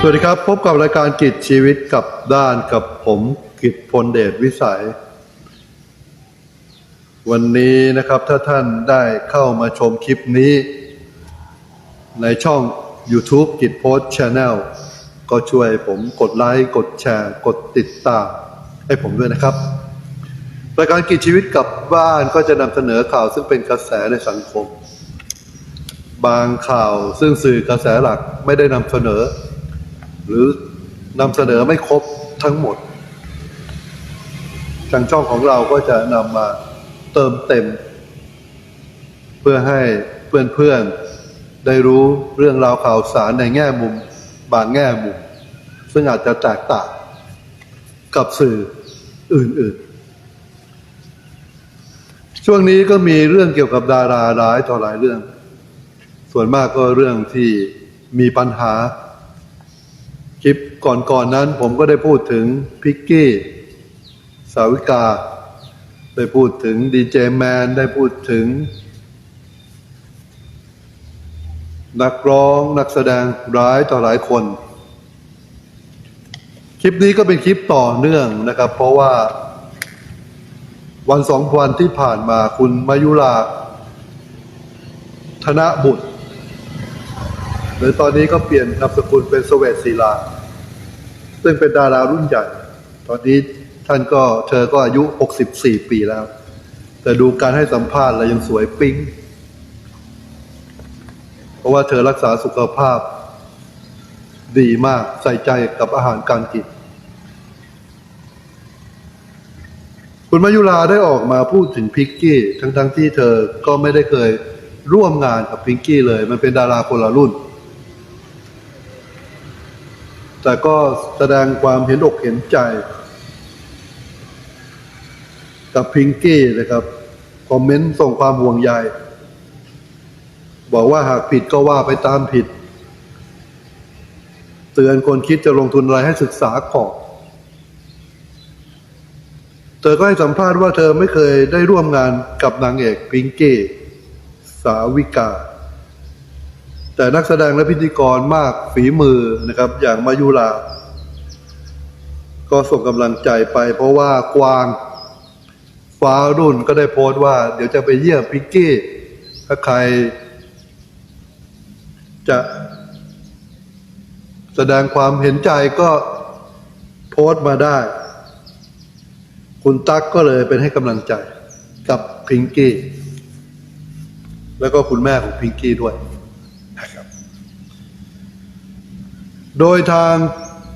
สวัสดีครับ พบกับรายการกิจชีวิตกับด้านกับผมกิจพลเดชวิสัย วันนี้นะครับถ้าท่านได้เข้ามาชมคลิปนี้ ในช่อง YouTube กิจโพสช Channel ก็ช่วยผมกดไลค์กดแชร์ กดติดตามให้ผมด้วยนะครับ รายการกิจชีวิตกับบ้านก็จะนำเสนอข่าวซึ่งเป็นกระแสในสังคม บางข่าวซึ่งสื่อกระแสหลักไม่ได้นำเสนอ หรือนำเสนอไม่ครบทั้งหมด ทางช่องของเราก็จะนำมาเติมเต็ม เพื่อให้เพื่อนๆได้รู้เรื่องราวข่าวสารในแง่มุม บางแง่มุม ซึ่งอาจจะแตกต่างกับสื่ออื่นๆ ช่วงนี้ก็มีเรื่องเกี่ยวกับดาราร้ายต่อหลายเรื่อง ส่วนมากก็เรื่องที่มีปัญหา คลิปก่อนๆนนั้นผมก็ได้พูดถึงพิกกี้สาวิกา ได้พูดถึงดีเจแมนได้พูดถึง นักร้องนักแสดงร้ายต่อหลายคน คลิปนี้ก็เป็นคลิปต่อเนื่องนะครับ เพราะว่า วันสองวันที่ผ่านมาคุณมายุราธนบุตร หรือตอนนี้ก็เปลี่ยนนามสกุลเป็นสเวตศิลา ซึ่งเป็นดารารุ่นใหญ่ ตอนนี้ท่านก็เธอก็อายุ 64 ปีแล้ว แต่ดูการให้สัมภาษณ์แล้วยังสวยปิ๊ง เพราะว่าเธอรักษาสุขภาพ ดีมากใส่ใจกับอาหารการกิน คุณมายุราได้ออกมาพูดถึงพิกกี้ ทั้งๆทที่เธอก็ไม่ได้เคยร่วมงานกับพิงกี้เลย มันเป็นดาราคนละรุ่น แต่ก็แสดงความเห็นอกเห็นใจ กับพิงกี้นะครับ คอมเมนต์ส่งความห่วงใยบอกว่าหากผิดก็ว่าไปตามผิด เตือนคนคิดจะลงทุนอะไรให้ศึกษาก่อนเธอก็ให้สัมภาษณ์ว่าเธอไม่เคยได้ร่วมงานกับนางเอกพิงกี้สาวิกา แต่นักแสดงและพิธีกรมากฝีมือนะครับ อย่างมายุราก็ส่งกำลังใจไป เพราะว่ากวางฟ้ารุ่นก็ได้โพสต์ว่า เดี๋ยวจะไปเยี่ยมพิกกี้ ถ้าใคร จะแสดงความเห็นใจก็โพสต์มาได้ คุณตั๊กก็เลยเป็นให้กำลังใจกับพิงกี้ แล้วก็คุณแม่ของพิงกี้ด้วยนะครับ โดยทาง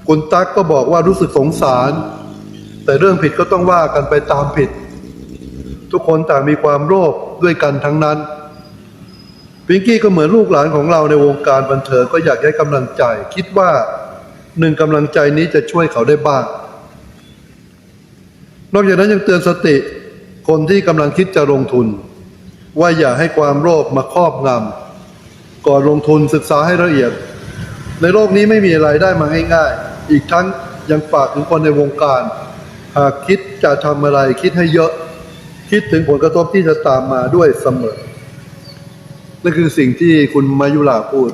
คุณตั๊กก็บอกว่ารู้สึกสงสาร แต่เรื่องผิดก็ต้องว่ากันไปตามผิด ทุกคนต่างมีความโลภด้วยกันทั้งนั้นพิงกี้ก็เหมือนลูกหลานของเราในวงการบันเทิงก็อยากให้กำลังใจ คิดว่าหนึ่งกำลังใจนี้จะช่วยเขาได้บ้าง นอกจากนั้นยังเตือนสติคนที่กำลังคิดจะลงทุน ว่าอย่าให้ความโลภมาครอบงำก่อนลงทุนศึกษาให้ละเอียด ในโลกนี้ไม่มีอะไรได้มาง่ายๆ อีกทั้งยังฝากถึงคนในวงการ หากคิดจะทำอะไรคิดให้เยอะ คิดถึงผลกระทบที่จะตามมาด้วยเสมอนั่นคือสิ่งที่คุณมายุราพูด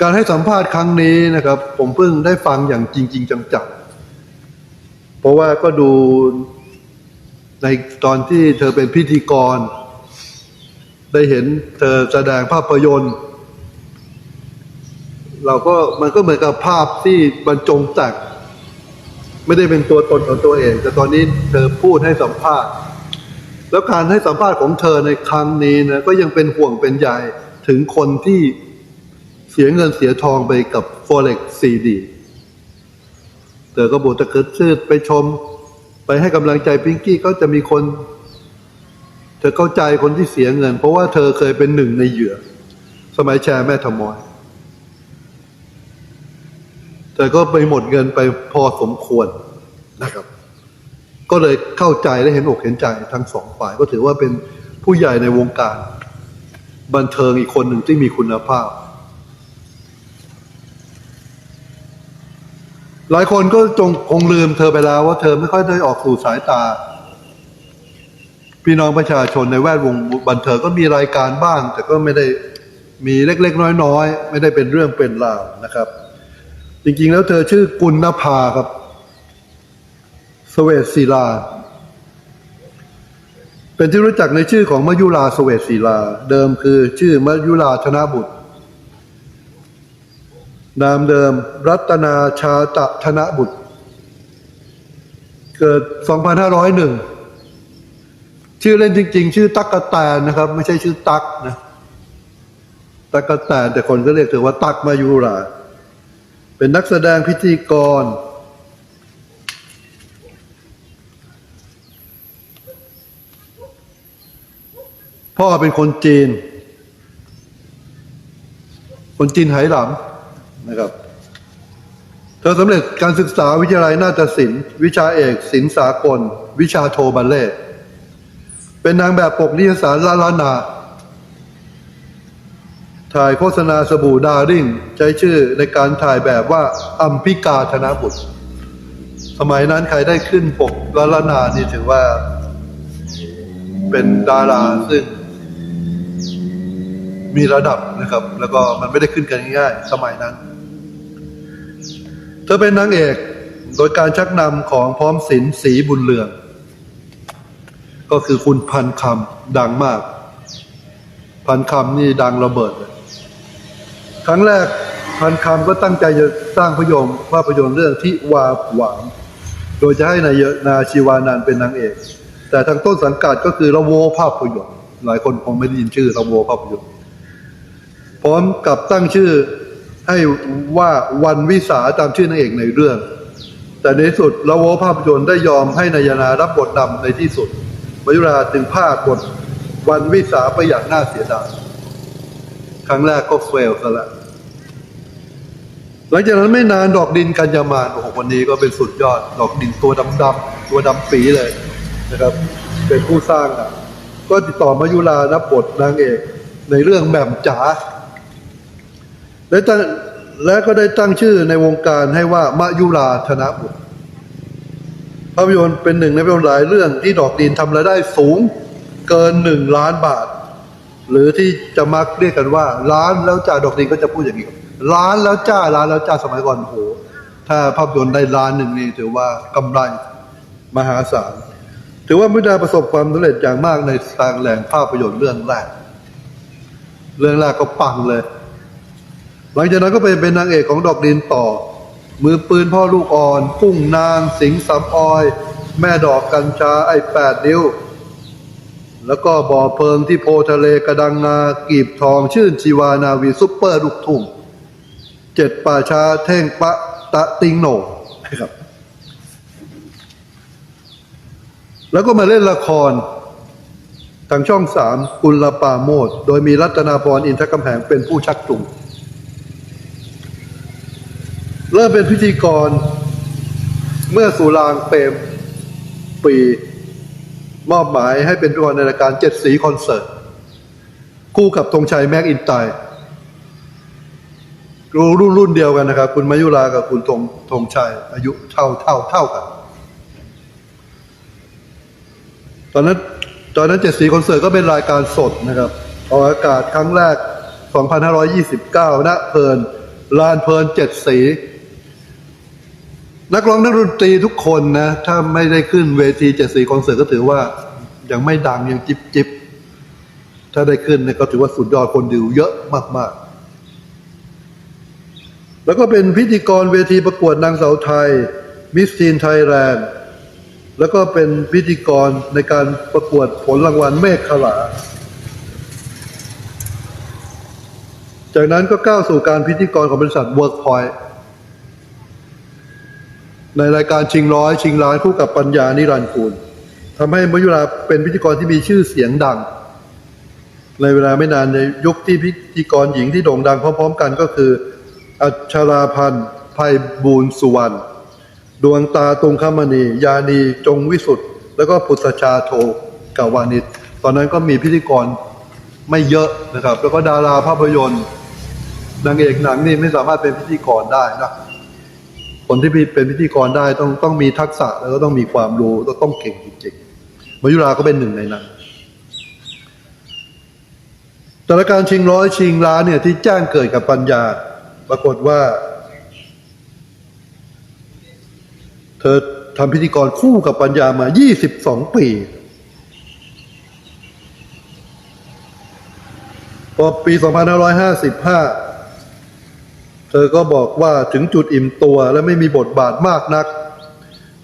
การให้สัมภาษณ์ครั้งนี้นะครับ ผมเพิ่งได้ฟังอย่างจริง ๆ จังๆ เพราะว่าก็ดูในตอนที่เธอเป็นพิธีกร ได้เห็นเธอแสดงภาพยนตร์ เราก็มันก็เหมือนกับภาพที่บรรจงแต่งไม่ได้เป็นตัวตนของตัวเอง แต่ตอนนี้เธอพูดให้สัมภาษณ์ แล้วการให้สัมภาษณ์ของเธอในครั้งนี้นะก็ยังเป็นห่วงเป็นใยถึงคนที่เสียเงินเสียทองไปกับ Forex CD เธอก็บอกถ้าเกิดชื่อไปชม ไปให้กำลังใจพิงกี้ก็จะมีคน เธอเข้าใจคนที่เสียเงิน เพราะว่าเธอเคยเป็นหนึ่งในเหยื่อ สมัยแชร์แม่ทมอย แต่ก็ไปหมดเงินไปพอสมควรนะครับ ก็เลยเข้าใจและเห็นอกเห็นใจทั้งสองฝ่าย ก็ถือว่าเป็นผู้ใหญ่ในวงการ บันเทิงอีกคนหนึ่งที่มีคุณภาพ หลายคนก็จงคงลืมเธอไปแล้วว่าเธอไม่ค่อยได้ออกสู่สายตา พี่น้องประชาชนในแวดวงบันเทิงก็มีรายการบ้าง แต่ก็ไม่ได้มีเล็ก ๆ น้อย ๆ ไม่ได้เป็นเรื่องเป็นราวนะครับ จริงๆ แล้วเธอชื่อกุลนภาครับสเวตศิลา เป็นที่รู้จักในชื่อของมยุราสเวตศิลา เดิมคือชื่อมยุราธนบุตร นามเดิมรัตนาชาตะธนบุตร เกิด 2501 ชื่อเล่นจริง ๆ ชื่อตั๊กกะแตนนะครับ ไม่ใช่ชื่อตั๊กนะตั๊กกะแตนแต่คนก็เรียกเธอว่าตั๊กมายุรา เป็นนักแสดงพิธีกร พ่อเป็นคนจีน คนจีนไหหลำนะครับ เธอสำเร็จการศึกษาวิทยาลัยนาฏศิลป์วิชาเอกศิลป์สากล วิชาโทบัลเล่ เป็นนางแบบปกนิยสารลาลานา ถ่ายโฆษณาสบู่ดาริ่งใช้ชื่อในการถ่ายแบบว่าอัมพิกาธนบุตร สมัยนั้นใครได้ขึ้นปกลาลานานี่ถือว่า เป็นดาราซึ่ง มีระดับนะครับ แล้วก็มันไม่ได้ขึ้นกันง่ายๆสมัยนั้น เธอเป็นนางเอกโดยการชักนำของพร้อมศิลป์สีบุญเรือง ก็คือคุณพันคำดังมาก พันคำนี่ดังระเบิดเลย ครั้งแรกพันคำก็ตั้งใจจะสร้างภาพยนตร์ภาพยนตร์เรื่องที่วาหวานโดยจะให้นายนาชีวานันเป็นนางเอก แต่ทางต้นสังกัดก็คือระโวภาพยนตร์หลายคนคงไม่ได้ยินชื่อระโวภาพยนตร์พร้อมกับตั้งชื่อให้ว่าวันวิสาตามชื่อนางเอกในเรื่อง แต่ในสุดละโวภาพยนตร์ได้ยอมให้นายนารับบทนำในที่สุด มยุราจึงภาคบทวันวิสาไปอย่างน่าเสียดาย ครั้งแรกก็เฟลซะละหลังจากนั้นไม่นานดอกดินกัญญามานโอ้โหวันนี้ก็เป็นสุดยอด ดอกดินตัวดำๆตัวดำปีเลยนะครับ เป็นผู้สร้างอะ ก็ติดต่อมายุรารับบทนางเอกในเรื่องแหม่มจ๋าและตั้งและก็ได้ตั้งชื่อในวงการให้ว่ามายุราธนบุตรภาพยนตร์เป็นหนึ่งในภาพยนตร์หลายเรื่องที่ดอกดินทำรายได้สูงเกินหนึ่งล้านบาท หรือที่จะมักเรียกกันว่าล้านแล้วจ้าดอกดินก็จะพูดอย่างนี้ล้านแล้วจ้าล้านแล้วจ้าสมัยก่อนโอ้โหถ้าภาพยนตร์ได้ล้านหนึ่งนี่ถือว่ากำไรมหาศาลถือว่าไม่ได้ประสบความสำเร็จอย่างมากในทางแหล่งภาพยนตร์เรื่องแรก เรื่องแรกก็ปังเลย หลังจากนั้นก็ไปเป็นนางเอกของดอกดินต่อ มือปืนพ่อลูกอ่อนพุ่งนาง สิงสำออย แม่ดอกกัญชาไอ้แปดนิ้ว แล้วก็บ่อเพลิงที่โพทะเลกระดังงากีบทองชื่นชีวานาวีซุปเปอร์ลูกทุ่งเจ็ดป่าช้าเท่งปะตะติงโหนนะครับ แล้วก็มาเล่นละคร ทางช่องสามกุลปาโมด โดยมีรัตนาพรอินทกำแหงเป็นผู้ชักจูงเริ่มเป็นพิธีกรเมื่อสุรางเปรมปี มอบหมายให้เป็นพิธีกรในรายการเจ็ดสีคอนเสิร์ต คู่กับธงชัยแม็กอินไตร์รุ่นรุ่นเดียวกันนะครับ คุณมายุรากับคุณธงธงชัย อายุเท่าเท่าเท่ากัน ตอนนั้นตอนนั้นเจ็ดสีคอนเสิร์ตก็เป็นรายการสดนะครับออกอากาศครั้งแรก 2529ณเพลินลานเพลินเจ็ดสี นักร้องนักดนตรีทุกคนนะถ้าไม่ได้ขึ้นเวทีเจ็ดสีคอนเสิร์ตก็ถือว่ายังไม่ดังยังจิบจิบถ้าได้ขึ้นเนี่ยก็ถือว่าสุดยอดคนดูเยอะมาก ๆ แล้วก็เป็นพิธีกรเวทีประกวดนางสาวไทยมิสทีนไทยแลนด์แล้วก็เป็นพิธีกรในการประกวดผลรางวัลเมฆขลา จากนั้นก็ก้าวสู่การพิธีกรของบริษัท Workpoint ในรายการชิงร้อย ชิงล้านคู่กับปัญญานิรันดร์กูลทำให้มยุราเป็นพิธีกรที่มีชื่อเสียงดัง ในเวลาไม่นานในยุคที่พิธีกรหญิงที่โด่งดังพร้อม ๆ กันก็คือ อัชราพันธ์ภัยบูลย์สุวรรณดวงตาตุงคมณี ยานีจงวิสุทธ์แล้วก็พุทธชาโทกาวานิชตอนนั้นก็มีพิธีกรไม่เยอะนะครับ แล้วก็ดาราภาพยนตร์นางเอกหนังนี่ไม่สามารถเป็นพิธีกรได้นะ คนที่เป็นพิธีกรได้ต้องต้องมีทักษะแล้วก็ต้องมีความรู้ต้องต้องเก่งจริงๆมายุราก็เป็นหนึ่งในนั้น แต่ละการชิงร้อยชิงล้านเนี่ยที่แจ้งเกิดกับปัญญา ปรากฏว่า เธอทำพิธีกรคู่กับปัญญามา 22 ปีพอปี 2555 ธอก็บอกว่าถึงจุดอิ่มตัวและไม่มีบทบาทมากนัก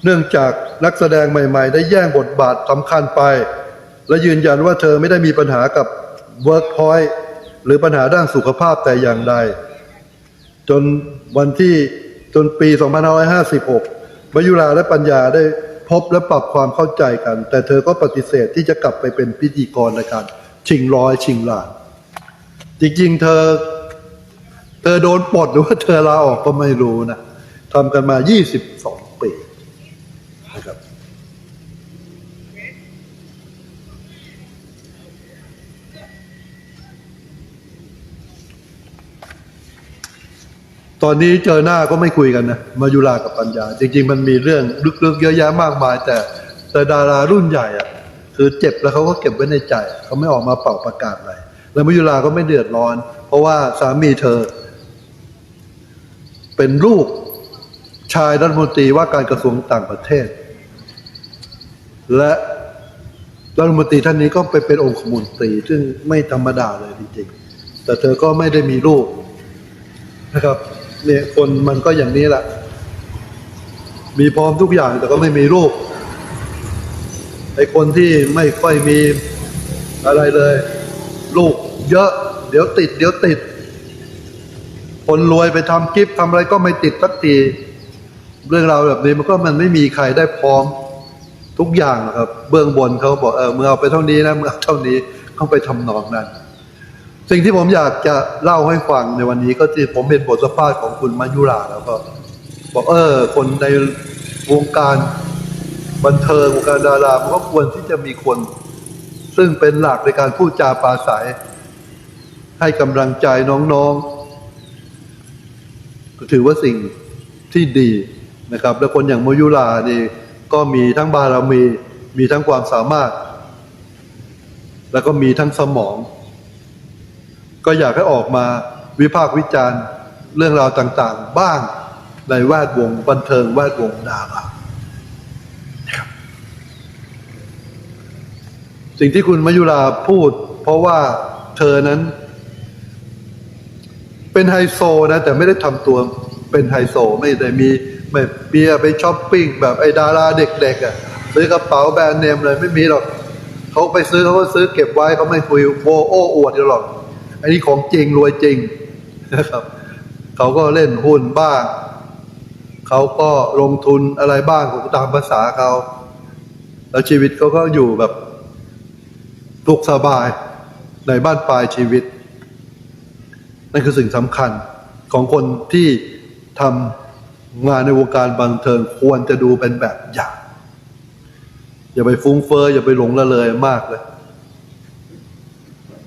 เนื่องจากนักแสดงใหม่ ๆ ได้แย่งบทบาทสำคัญไป และยืนยันว่าเธอไม่ได้มีปัญหากับ Workpoint หรือปัญหาด้านสุขภาพแต่อย่างใด จนวันที่จนปี 2556 มายุราและปัญญาได้พบและปรับความเข้าใจกัน แต่เธอก็ปฏิเสธที่จะกลับไปเป็นพิธีกรรายการชิงร้อยชิงล้าน จริงๆ เธอ เธอโดนปลดหรือว่าเธอลาออกก็ไม่รู้นะทำกันมา 22 ปีนะครับ ตอนนี้เจอหน้าก็ไม่คุยกันนะ มายุรากับปัญญา จริง ๆ มันมีเรื่องลึกๆ เยอะแยะมากมาย แต่แต่ดารารุ่นใหญ่อะคือเจ็บแล้วเขาก็เก็บไว้ในใจ เขาไม่ออกมาเป่าประกาศอะไร แล้วมายุราก็ไม่เดือดร้อน เพราะว่าสามีเธอ เป็นลูกชายรัฐมนตรีว่าการกระทรวงต่างประเทศ และรัฐมนตรีท่านนี้ก็ไปเป็นองคมนตรี ซึ่งไม่ธรรมดาเลยจริงๆ แต่เธอก็ไม่ได้มีลูกนะครับเนี่ยคนมันก็อย่างนี้แหละ มีพร้อมทุกอย่างแต่ก็ไม่มีลูกไอ้คนที่ไม่ค่อยมีอะไรเลย ลูกเยอะ เดี๋ยวติด เดี๋ยวติด คนรวยไปทำกิฟต์ทำอะไรก็ไม่ติดสักทีเรื่องราวแบบนี้มันก็มันไม่มีใครได้พร้อมทุกอย่างครับ เบื้องบนเขาบอกเออมึงเอาไปเท่านี้นะมึงเอาเท่านี้เขาไปทำนองนั้น สิ่งที่ผมอยากจะเล่าให้ฟังในวันนี้ก็ที่ผมเห็นบทสัมภาษณ์ของคุณมายุราแล้วก็บอกเออ คนในวงการบันเทิงวงการดารามันก็ควรที่จะมีคน ซึ่งเป็นหลักในการพูดจาปราศัย ให้กำลังใจน้องๆ ถือว่าสิ่งที่ดีนะครับ และคนอย่างมายุรานี่ก็มีทั้งบารมี มีทั้งความสามารถ แล้วก็มีทั้งสมอง ก็อยากให้ออกมาวิพากษ์วิจารณ์เรื่องราวต่างๆ บ้างในแวดวงบันเทิงแวดวงดาราสิ่งที่คุณมายุราพูด เพราะว่าเธอนั้น เป็นไฮโซนะ แต่ไม่ได้ทำตัวเป็นไฮโซไม่ได้มีไม่เบียไปช้อปปิ้งแบบไอ้ดาราเด็กๆอะซื้อกระเป๋าแบรนด์เนมเลยไม่มีหรอกเขาไปซื้อเขาก็ซื้อเก็บไว้เขาไม่คุยโวโอ้อวดหรอกอันนี้ของจริงรวยจริงนะครับเขาก็เล่นหุ้นบ้าง เขาก็ลงทุนอะไรบ้างของตามภาษาเขาแล้วชีวิตเขาก็อยู่แบบทุกสบายในบ้านปลายชีวิต นั่นคือสิ่งสำคัญของคนที่ทำงานในวงการบันเทิงควรจะดูเป็นแบบอย่าง อย่าไปฟุ้งเฟอ้ออย่าไปหลงละเลยมากเลย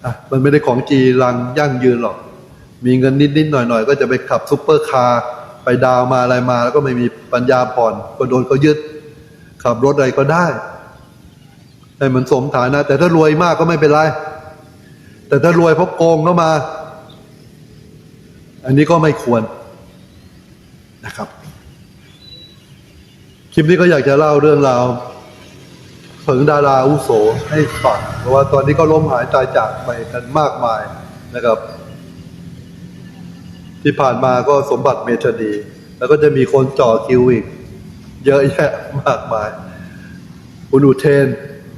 อะมันไม่ได้ของจีรังยั่งยืนหรอก มีเงินนิดๆหน่อยๆ ก็จะไปขับซุปเปอร์คาร์ไปดาวมาอะไรมาแล้วก็ไม่มีปัญญาผ่อนก็โดนเขายึด ขับรถอะไรก็ได้ให้มันสมฐานะ แต่ถ้ารวยมากก็ไม่เป็นไร แต่ถ้ารวยเพราะโกงเข้ามา อันนี้ก็ไม่ควรนะครับ คลิปนี้ก็อยากจะเล่าเรื่องราวถึงดาราอาวุโสให้ฟังเพราะว่าตอนนี้ก็ล้มหายตายจากไปกันมากมายนะครับ ที่ผ่านมาก็สมบัติเมธานีแล้วก็จะมีคนจ่อคิวอีก เยอะแยะมากมายคุณอุเทน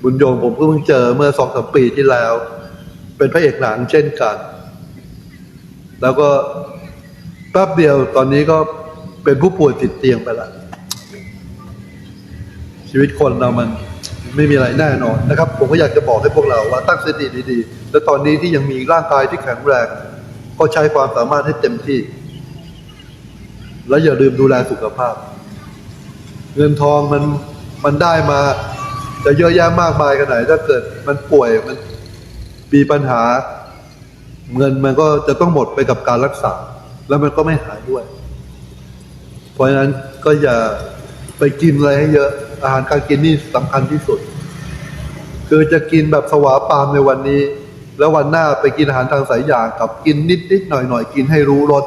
บุญยงผมเพิ่งเจอเมื่อสองสามปีที่แล้ว เป็นพระเอกหนังเช่นกัน แล้วก็ ป๊บเดียวตอนนี้ก็เป็นผู้ป่วยติดเตียงไปล้วชีวิตคนเรามันไม่มีอะไรแน่นอนนะครับ ผมก็อยากจะบอกให้พวกเราว่าตั้งสติดีๆ และตอนนี้ที่ยังมีร่างกายที่แข็งแรง ก็ใช้ความสามารถให้เต็มที่ แล้วอย่าลืมดูแลสุขภาพ เงินทองมันมันได้มาจะเยอะแยะมากมายขนาดไหน ถ้าเกิดมันป่วยมันมีปัญหา เงินมันก็จะต้องหมดไปกับการรักษา แล้วมันก็ไม่หายด้วย เพราะฉะนั้นก็อย่าไปกินอะไรให้เยอะ อาหารการกินนี่สำคัญที่สุด คือจะกินแบบสวาปามในวันนี้ แล้ววันหน้าไปกินอาหารทางสายอย่างกับกินนิดนิดหน่อยหน่อยกินให้รู้รส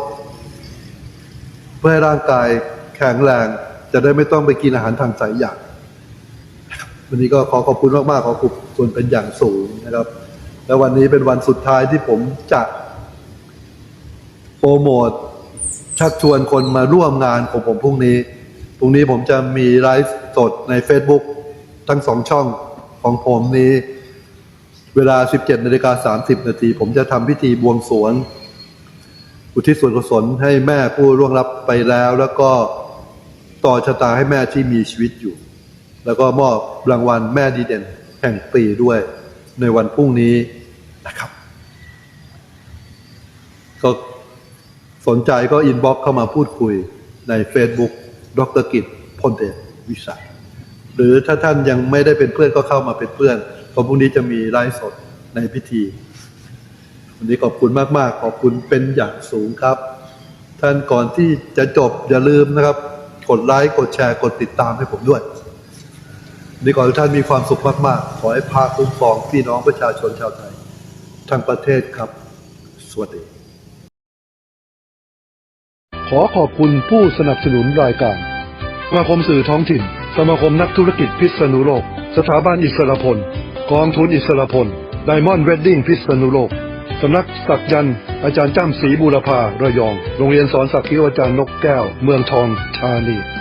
เพื่อให้ร่างกายแข็งแรง จะได้ไม่ต้องไปกินอาหารทางสายอย่างวันนี้ก็ขอขอบคุณมากๆขอขอบคุณเป็นอย่างสูงนะครับ แล้ววันนี้เป็นวันสุดท้ายที่ผมจะ โปรโมทชักชวนคนมาร่วมงานของผมพรุ่งนี้ พรุ่งนี้ผมจะมีไลฟ์สดใน Facebook ทั้งสองช่องของผมนี้ เวลา 17นาฬิกา30 นาที ผมจะทำพิธีบวงสรวงอุทิศส่วนกุศลให้แม่ผู้ร่วงลับไปแล้ว แล้วก็ต่อชะตาให้แม่ที่มีชีวิตอยู่ แล้วก็มอบรางวัลแม่ดีเด่นแห่งปีด้วยในวันพรุ่งนี้นะครับ ก็ สนใจก็อินบ็อกเข้ามาพูดคุยใน Facebook ดรกิจพลเดชวิสัยหรือถ้าท่านยังไม่ได้เป็นเพื่อนก็เข้ามาเป็นเพื่อนเพราะพรุ่งนี้จะมีไลฟ์สดในพิธี วันนี้ขอบคุณมากๆ ขอบคุณเป็นอย่างสูงครับ ท่านก่อนที่จะจบอย่าลืมนะครับ กดไลค์กดแชร์กดติดตามให้ผมด้วยนนี้ขอให้ท่านมีความสุขมากๆ ขอให้พาคุ้มครองพี่น้องประชาชนชาวไทย ทั้งประเทศครับ สวัสดี ขอขอบคุณผู้สนับสนุนรายการสมาคมสื่อท้องถิ่น สมาคมนักธุรกิจพิษณุโลก สถาบันอิสรพล กองทุนอิสรพล ไดมอนด์เวดดิ้งพิษณุโลก สำนักสักยันอาจารย์จ้ำศรีบูรพาระยอง โรงเรียนสอนสักคิวอาจารย์นกแก้ว เมืองทองธานี